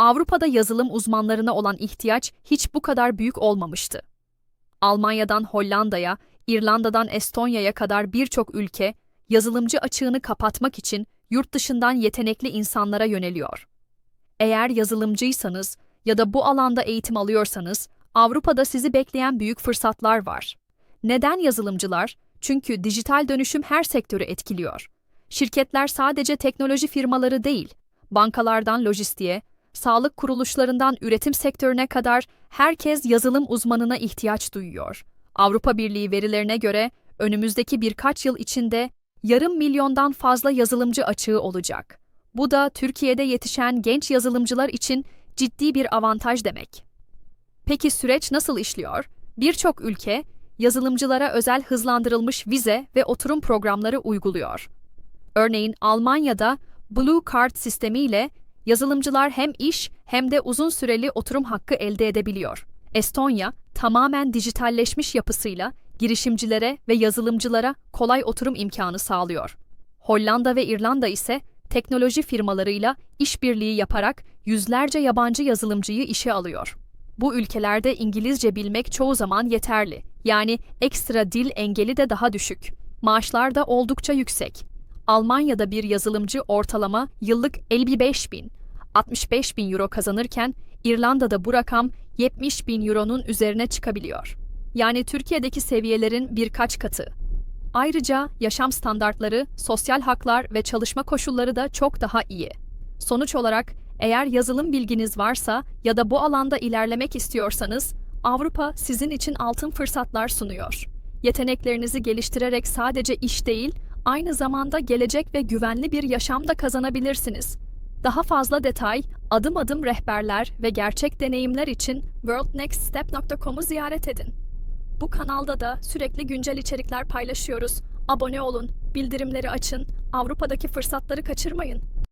Avrupa'da yazılım uzmanlarına olan ihtiyaç hiç bu kadar büyük olmamıştı. Almanya'dan Hollanda'ya, İrlanda'dan Estonya'ya kadar birçok ülke yazılımcı açığını kapatmak için yurt dışından yetenekli insanlara yöneliyor. Eğer yazılımcıysanız ya da bu alanda eğitim alıyorsanız Avrupa'da sizi bekleyen büyük fırsatlar var. Neden yazılımcılar? Çünkü dijital dönüşüm her sektörü etkiliyor. Şirketler sadece teknoloji firmaları değil, bankalardan lojistiğe, sağlık kuruluşlarından üretim sektörüne kadar herkes yazılım uzmanına ihtiyaç duyuyor. Avrupa Birliği verilerine göre önümüzdeki birkaç yıl içinde yarım milyondan fazla yazılımcı açığı olacak. Bu da Türkiye'de yetişen genç yazılımcılar için ciddi bir avantaj demek. Peki süreç nasıl işliyor? Birçok ülke yazılımcılara özel hızlandırılmış vize ve oturum programları uyguluyor. Örneğin Almanya'da Blue Card sistemiyle yazılımcılar hem iş hem de uzun süreli oturum hakkı elde edebiliyor. Estonya tamamen dijitalleşmiş yapısıyla girişimcilere ve yazılımcılara kolay oturum imkanı sağlıyor. Hollanda ve İrlanda ise teknoloji firmalarıyla işbirliği yaparak yüzlerce yabancı yazılımcıyı işe alıyor. Bu ülkelerde İngilizce bilmek çoğu zaman yeterli. Yani ekstra dil engeli de daha düşük. Maaşlar da oldukça yüksek. Almanya'da bir yazılımcı ortalama yıllık 55 bin, 65 bin euro kazanırken İrlanda'da bu rakam 70 bin euronun üzerine çıkabiliyor. Yani Türkiye'deki seviyelerin birkaç katı. Ayrıca yaşam standartları, sosyal haklar ve çalışma koşulları da çok daha iyi. Sonuç olarak eğer yazılım bilginiz varsa ya da bu alanda ilerlemek istiyorsanız Avrupa sizin için altın fırsatlar sunuyor. Yeteneklerinizi geliştirerek sadece iş değil, aynı zamanda gelecek ve güvenli bir yaşam da kazanabilirsiniz. Daha fazla detay, adım adım rehberler ve gerçek deneyimler için worldnextstep.com'u ziyaret edin. Bu kanalda da sürekli güncel içerikler paylaşıyoruz. Abone olun, bildirimleri açın, Avrupa'daki fırsatları kaçırmayın.